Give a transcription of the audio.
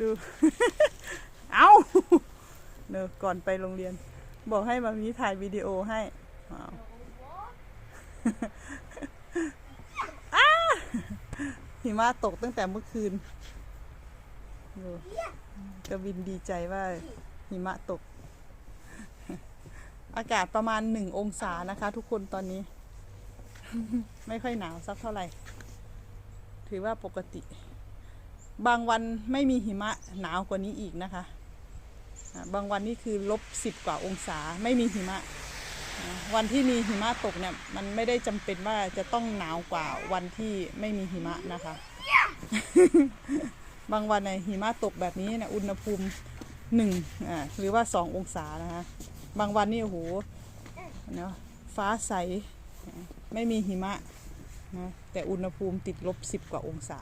ดู เอาเนอะก่อนไปโรงเรียน บอกให้มามีถ่ายวิดีโอให้เอาอ้าหิมะตกตั้งแต่เมื่อคืนดูกวินดีใจว่าหิมะตก อากาศประมาณหนึ่งองศานะคะ ทุกคนตอนนี้ ไม่ค่อยหนาวสักเท่าไหร่ ถือว่าปกติ บางวันไม่มีหิมะหนาวกว่านี้อีกนะคะ บางวันนี่คือลบสิบกว่าองศาไม่มีหิมะ วันที่มีหิมะตกเนี่ยมันไม่ได้จำเป็นว่าจะต้องหนาวกว่าวันที่ไม่มีหิมะนะคะ บางวันเนี่ยหิมะตกแบบนี้เนี่ยอุณหภูมิหนึ่งหรือว่าสององศานะคะ บางวันนี่โอ้โหเนาะฟ้าใสไม่มีหิมะนะแต่อุณหภูมิติดลบสิบกว่าองศา